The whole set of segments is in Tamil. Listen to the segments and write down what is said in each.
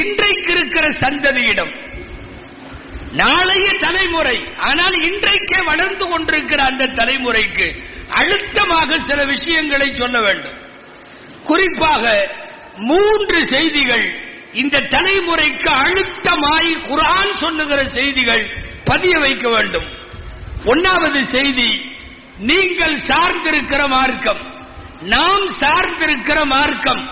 இன்றைக்கு இருக்கிற சந்ததியிடம். நாளைய தலைமுறை ஆனால் இன்றைக்கே வளர்ந்து கொண்டிருக்கிற அந்த தலைமுறைக்கு அழுத்தமாக சில விஷயங்களை சொல்ல வேண்டும். குறிப்பாக மூன்று செய்திகள் இந்த தலைமுறைக்கு அழுத்தமாய் குரான் சொல்லுகிற செய்திகள் பதிய வைக்க வேண்டும். ஒன்னாவது செய்தி நீங்கள் சார்ந்திருக்கிற மார்க்கம். நாம் சார்ந்திருக்கிற மார்க்கம்.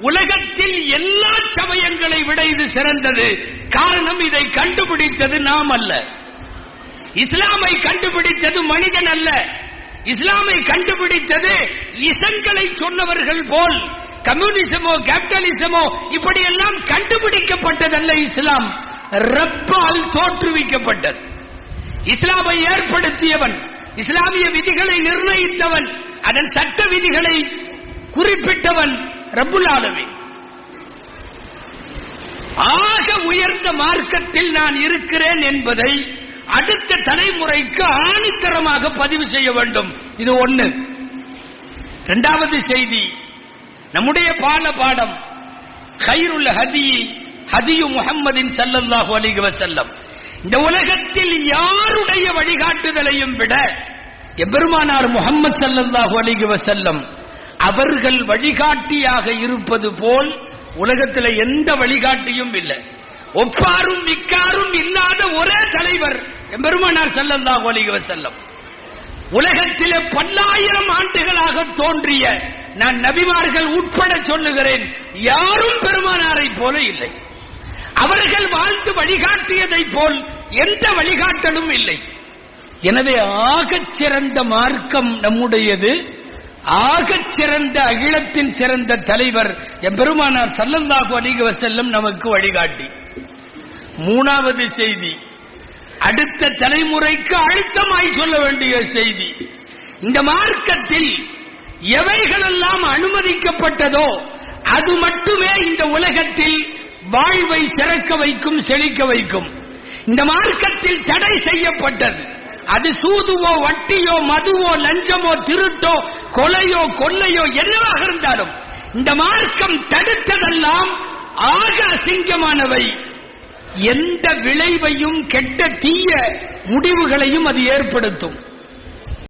உலகத்தில் எல்லா சமயங்களை விட இது சிறந்தது. காரணம் இதை கண்டுபிடித்தது நாம் அல்ல. இஸ்லாமை கண்டுபிடித்தது மனிதன் அல்ல. இஸ்லாமை கண்டுபிடித்தது இசங்களை சொன்னவர்கள் போல். கம்யூனிசமோ கேபிட்டலிசமோ இப்படியெல்லாம் கண்டுபிடிக்கப்பட்டதல்ல இஸ்லாம். ரப்பால் தோற்றுவிக்கப்பட்டது. இஸ்லாமை ஏற்படுத்தியவன் இஸ்லாமிய விதிகளை நிர்ணயித்தவன் அதன் சட்ட விதிகளை குறிப்பிட்டவன் ரப்புல் ஆலமீன் ஆக உயர்ந்த மார்க்கத்தில் நான் இருக்கிறேன் என்பதை அடுத்த தலைமுறைக்கு ஆணித்தரமாக பதிவு செய்ய வேண்டும். இது ஒண்ணு. இரண்டாவது செய்தி. நம்முடைய பால பாடம் ஹைருல் ஹதி ஹதியு முகம்மதின் ஸல்லல்லாஹு அலைஹி செல்லம் இந்த உலகத்தில் யாருடைய வழிகாட்டுதலையும் விட எபெருமானார் முகம்மது ஸல்லல்லாஹு அலைஹி செல்லம் அவர்கள் வழிகாட்டியாக இருப்பது போல் உலகத்தில் எந்த வழிகாட்டியும் இல்லை. ஒப்பாரும் மிக்காரும் இல்லாத ஒரே தலைவர் எம்பெருமானார் தான் அலைஹி செல்லம் உலகத்திலே பல்லாயிரம் ஆண்டுகளாக தோன்றிய நான் நபிமார்கள் உட்பட சொல்லுகிறேன் யாரும் பெருமானாரை போல இல்லை. அவர்கள் வாழ்ந்து வழிகாட்டியதை போல் எந்த வழிகாட்டலும் இல்லை. எனவே ஆகச் சிறந்த மார்க்கம் நம்முடையது. ஆகச் சிறந்த அகிலத்தின் சிறந்த தலைவர் எம்பெருமானார் சல்லல்லாஹு அலைஹி செல்லும் நமக்கு வழிகாட்டி. மூணாவது செய்தி. அடுத்த தலைமுறைக்கு அழுத்தமாய் சொல்ல வேண்டிய செய்தி. இந்த மார்க்கத்தில் எவைகளெல்லாம் அனுமதிக்கப்பட்டதோ அது மட்டுமே இந்த உலகத்தில் வாழ்வை சிறக்க வைக்கும் செழிக்க வைக்கும். இந்த மார்க்கத்தில் தடை செய்யப்பட்டது. அது சூதுவோ வட்டியோ மதுவோ லஞ்சமோ திருட்டோ கொலையோ கொள்ளையோ என்னவாக இருந்தாலும் இந்த மார்க்கம் தடுத்ததெல்லாம் ஆக அசிங்கமானவை. எந்த விளைவையும் கெட்ட தீய முடிவுகளையும் அது ஏற்படுத்தும்.